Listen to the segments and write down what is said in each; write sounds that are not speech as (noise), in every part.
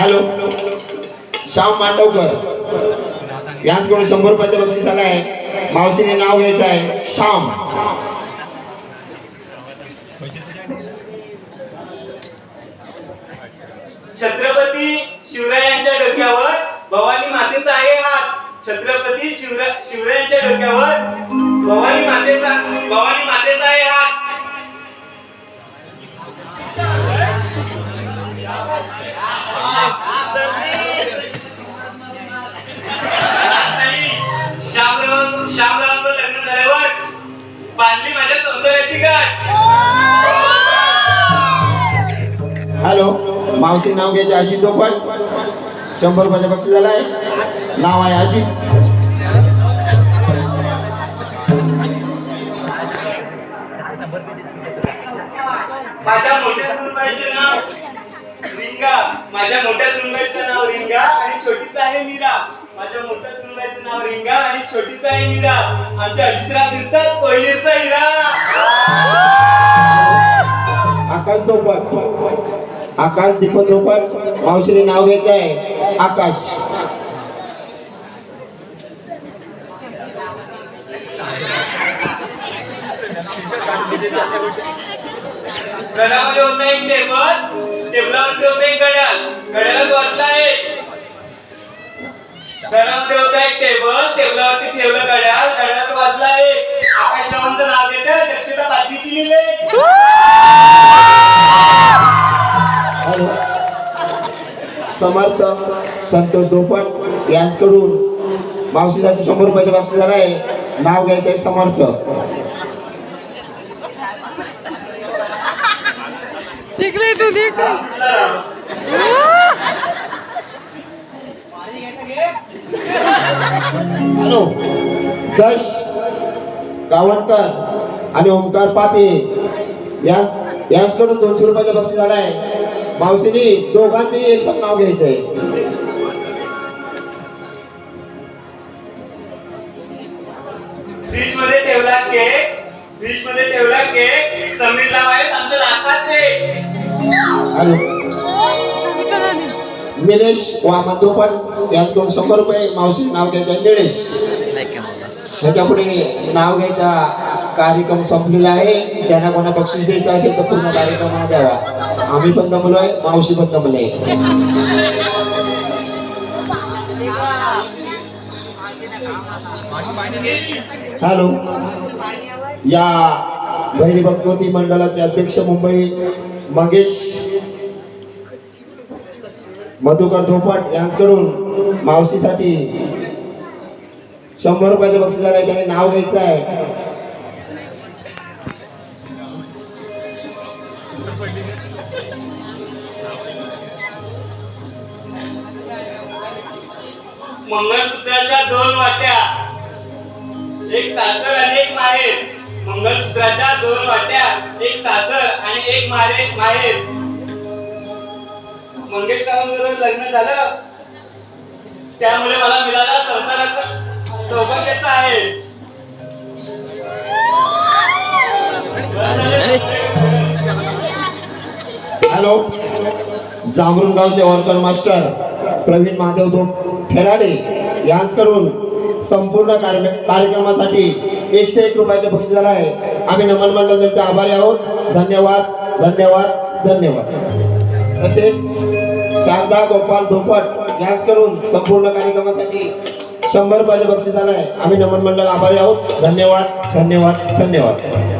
Hello. Shyam Mandavkar. यांचकडून शंभर रुपयाचं बक्षीस आलं आहे. मावशीने नाव घ्यायचं आहे श्याम. छत्रपती शिवरायांच्या डोक्यावर भवानी मातेचा आहे हात. छत्रपती शिवरा शिवरायांच्या डोक्यावर भवानी मातेचा भवानी मातेचा आहे हात. श्यामराव लग्न झाल्यावर बांधली माझ्या संसाराची गाठ हॅलो मावशी नाव घ्यायचे अजित दोपट शंभर रुपयाचा बक्षीस झाला आहे नाव आहे अजित. माझ्या मोठ्या सुनबाईचे नाव रिंगा माझ्या मोठ्या सुनबाईचं नाव रिंगा आणि छोटीचं आहे मीरा. माझ्या मोठ्या सुनबाईचं नाव रिंगा आणि छोटीचं आहे मीरा. आमच्या अजितराव दिसतात कोहिनीरचा हिरा. आकाश दोपट आकाश दीपक दोपट मावशीने नाव घ्यायचं आहे. आकाश. घरामध्ये होता एक टेबल टेबलावरती होता एक घड्याळ. घड्याळात वाजला एक घरामध्ये होता एक टेबल टेबलावरती ठेवलं घड्याळ. घड्याळात वाजला एक आकाश रावांचं नाव घेतं दक्षता बाशीची लिहिले. समर्थ संतोष दोपट यांच्याकडून मावशीसाठी शंभर रुपयाचं बक्षीस झालाय नाव घ्यायचंय समर्थ. तिकडे तू हॅलो. दश गावटकर आणि ओमकार पाते यास यांच्याकडून दोनशे रुपयाचा बक्षीस झालं आहे. मावशीनी दोघांचे एकदम नाव घ्यायचं हॅलो निलेश वामन दोपट यांच्याकडून शंभर रुपये मावशी नाव घ्यायचं आहे निलेश ह्याच्या पुढे नाव घ्यायचा कार्यक्रम संपलेला आहे ज्यांना कोणा बक्षीस द्यायचं असेल तर पूर्ण कार्यक्रमाला द्यावा आम्ही पण दमलोय मावशी पण दमले हॅलो या भैरी भगवती मंडळाचे अध्यक्ष मुंबई मंगेश मधुकर धोपट यांच्याकडून मावशीसाठी शंभर रुपयाचं बक्षीस आलंय त्याने नाव घ्यायचं आहे. मंगळसूत्राच्या दोन वाट्या. एक सासर आणि एक माहेर. मंगळसूत्राच्या दोन वाट्या एक सासर आणि एक माहेर माहेर. मंगेश रावांबरोबर लग्न झालं. त्यामुळे मला मिळाला संसाराचं सौभाग्याचं आहे. हॅलो. जांभरून गावचे वर्कर मास्टर प्रवीण महादेव दो खेराडे यांच्याकडून संपूर्ण कार्य कार्यक्रमासाठी एकशे एक रुपयाचं बक्षीस झालं आहे. आम्ही नमन मंडळ त्यांचे आभारी आहोत. धन्यवाद धन्यवाद धन्यवाद. तसेच शारदा गोपाल धोपट यांच्याकडून संपूर्ण कार्यक्रमासाठी शंभर रुपयाचं बक्षीस आलं आहे आम्ही नमन मंडळ आभारी आहोत. धन्यवाद धन्यवाद धन्यवाद.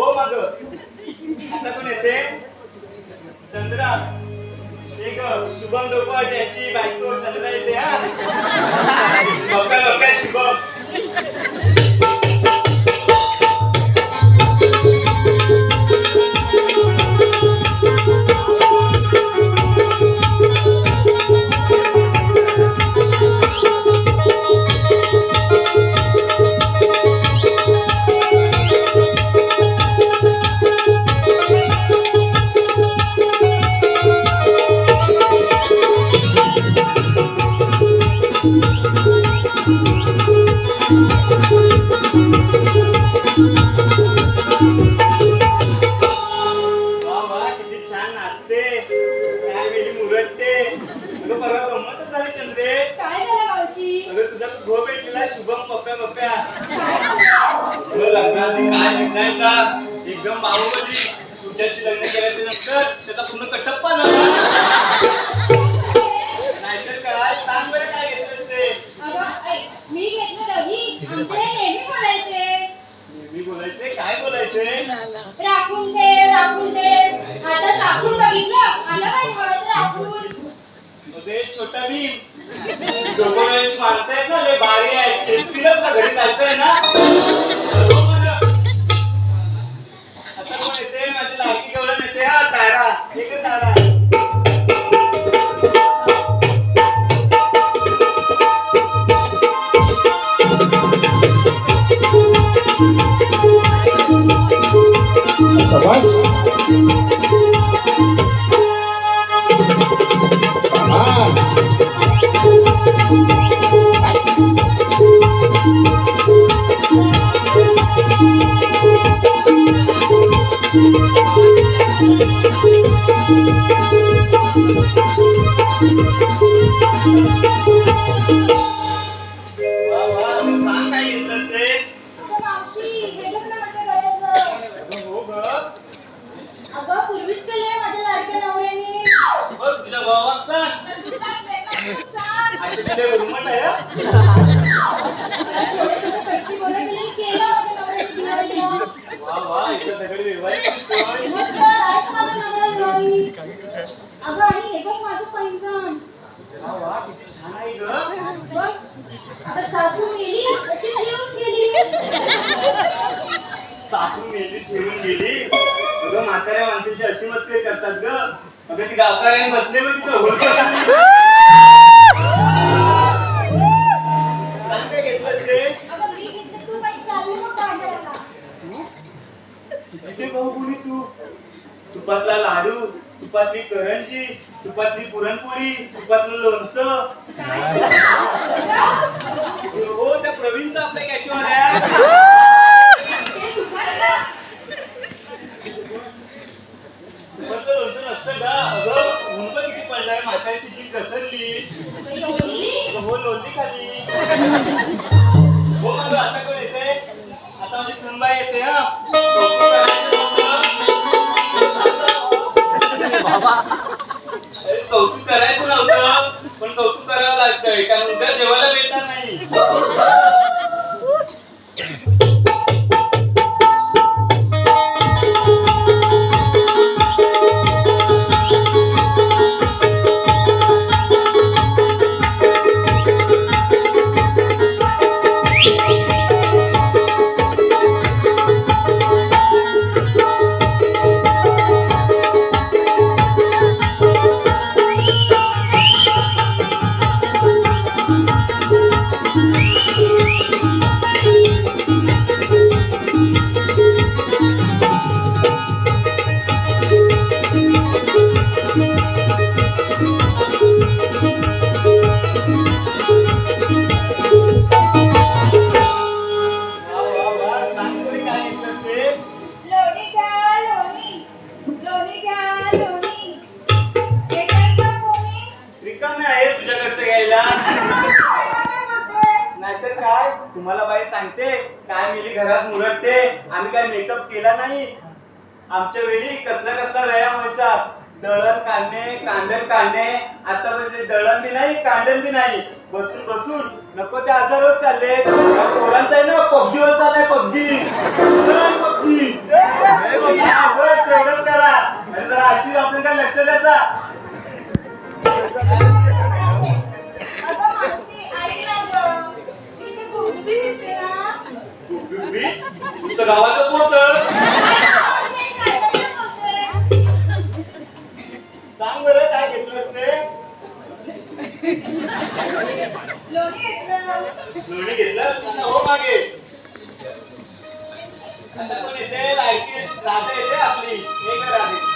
हो माग. आता कोण येते? चंद्रा. एक शुभम दोपट याची बायको चंद्रा येते हा. शुभम. म्हाताऱ्या अशी करतात ग. ती बसले तू? तुपातला लाडू तुपातली करंजी तुपातली पुरणपोळी तुपातलं लोणचं. हो त्या प्रवीणचा आपल्या कॅशवाल्या अगं ऊन पण किती पडलाय? म्हातारीची जी घसरली. खाली. हो मग आता कोण येते आता माझी येते हा. कौतुक करायचं नव्हतं पण कौतुक करावं लागतंय कारण उद्या जेवायला भेटणार नाही. आमच्या वेळी कसला कसला व्यायाम व्हायचा दळण काढणे कांडण काढणे. आता म्हणजे दळण बी नाही कांडण बी नाही. बसून बसून. नको ते आजार होत चालले. पोरांचा आहे ना पबजीवर चाललाय पबजी. पबजी. तेवढंच करा. जरा अशी आपण काय लक्ष द्यायचा? अगं मावशी, लोणी घेतलं. आता हो मागे. आता कोण येते? येते आपली. एक राधे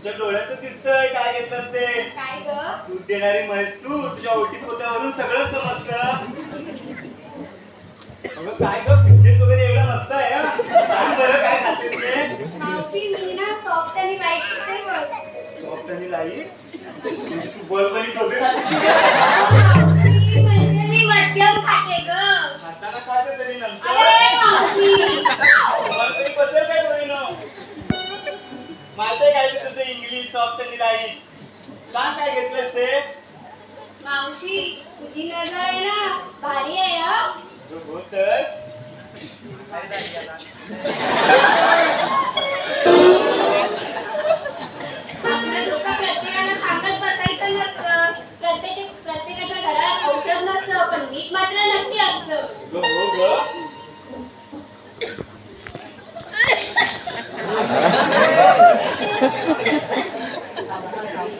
तुझ्या डोळ्यातच दिसतंय काय घेतलंस ते काय ग? दूध देणारी म्हैस तू तुझ्या ओटी पोत्यावरून सगळं समजतं. अगं काय ग फिटनेस वगैरे एवढा मस्त आहे हा? सांग बरं काय खातेस ते? मावशी मी ना सॉफ्ट आणि लाइट बघ सॉफ्ट आणि लाइट म्हणजे तू बलबली टोपे खाते. मावशी म्हणजे मी मध्यम खाते ग. खाताना खाते तरी नंतर? अरे मावशी. तुम्हाला तरी बदल काय होईना माहिती आहे काय ते तुझं इंग्लिश सॉफ्ट आणि लाइट सांग काय घेतलंस ते? मावशी तुझी नजर आहे ना भारी आहे हा. जो हो तर आपल्या लोक प्रत्येकाला सांगत बसायचं नसतं. प्रत्येक प्रत्येकाच्या घरात औषध नसतं पण मीठ मात्र नक्की असतं. ग हो. ग झालं आपलं चला बाजाराला उशीर होतो आपल्याला हॅलो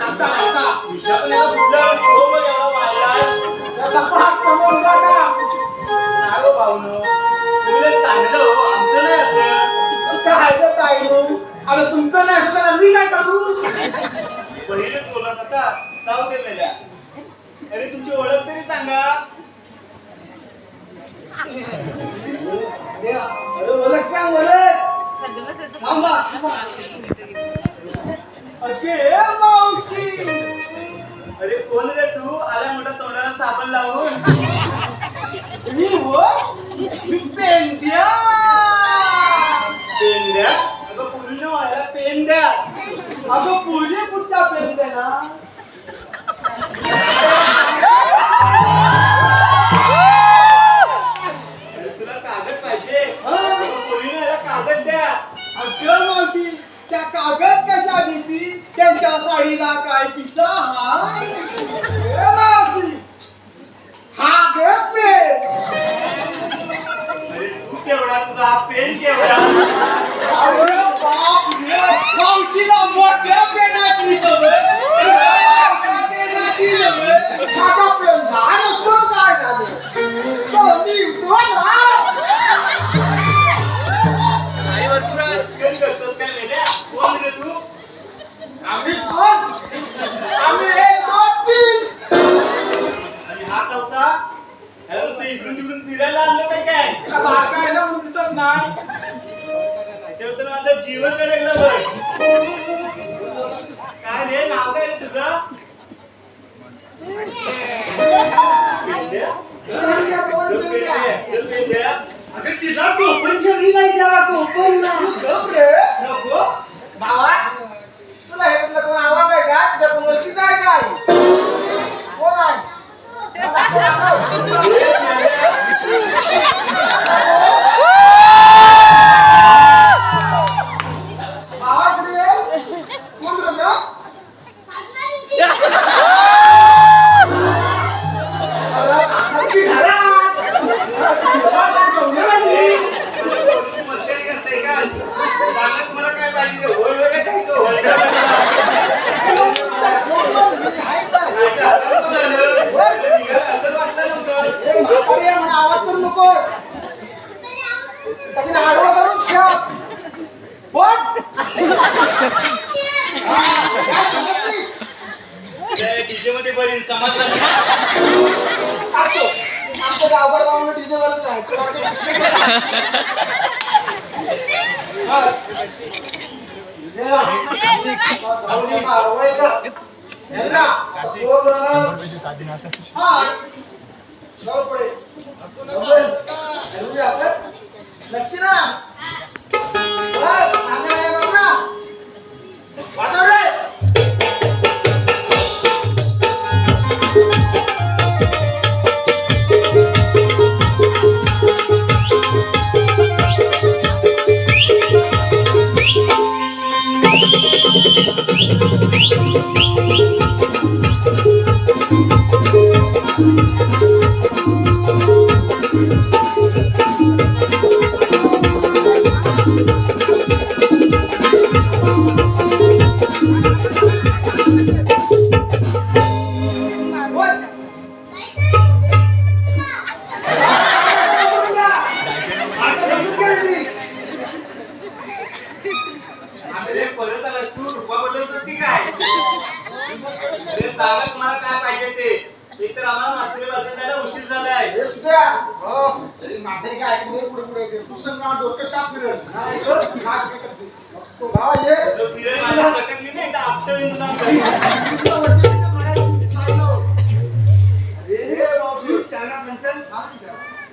आता आता. विषा पण याला फुटलं तो बघ एवढा वाढला त्याचा पाठ समोर जागा काय हो तुम्ही लय चांगलं हो आमचं नाही असं. काय अरे तुमचं नाही असलं तर मी काय करू? पहिलेच आता जाऊ दे मेल्या. अरे तुमची ओळख तरी सांगा. अरे ओळख सांग ओळख थांबा. अगे मावशी. अरे कोण रे तू? आला मोठा तोंडाला साबण लावून. मी हो? मी पेंड्या. पेन द्या अगं पूर्ण व्हायला पेन द्या अगं पुढे कुठच्या पेंड्या ना? तर माझा जीवच अडकला बघ काय रे नाव काय रे तुझं. अगं तिला टोपण ठेवली नाही त्याला टोपण ना गप रे नको भावा तुला हे कोण का तुझ्या काय कोण आहे डीजे मध्ये बरी समाज असो आमचं गावभर गावानं डीजे वरच आहे सारखं दुसरी कसं? हा. डीजे ला. जाऊन मारवायचं. यांना. दोन जण. हा. जाऊ पुढे. डबल. हलवूया आपण. नक्की ना? वाजव रे. काय ऐकून पुढे पुढे येते. सुसन नाव डोकं फिरल.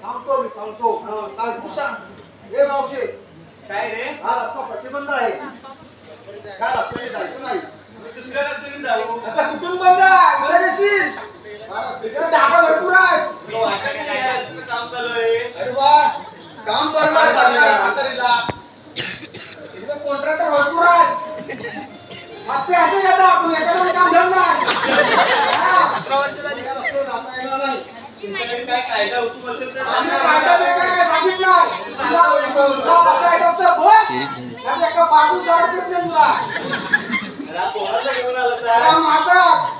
सांगतो. मी सांगतो. हो, मावशी. काय रे? हा रस्ता प्रतिबंध आहे. त्या रस्त्याने जायचं नाही. दुसऱ्या रस्त्याने जाऊ. आता कुठून बंद जागा भरपूर आहे काम चालू आहे अरे वा काम बरोबर कॉन्ट्रॅक्टर भरपूर आहे असे घेता आपण एखादं काम धरणार नाही काय कायदा हुकूम असेल तर कायदा काय सांगितलं एका बाजू तुला कोणाचा घेऊन आला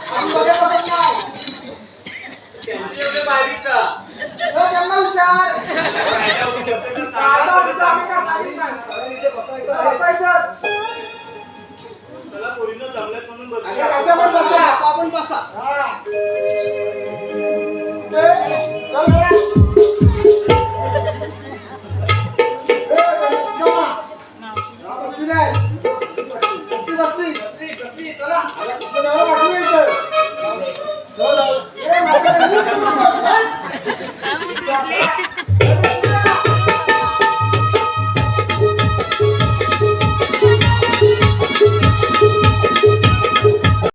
आम्ही नाही त्यांची एवढे बारीक का? त्यांना विचार. चला पोरीनं म्हणून बसू. बसा. आपण बसा. हा. ए, चल बसली. बसली. बसली चला. तुझं (laughs)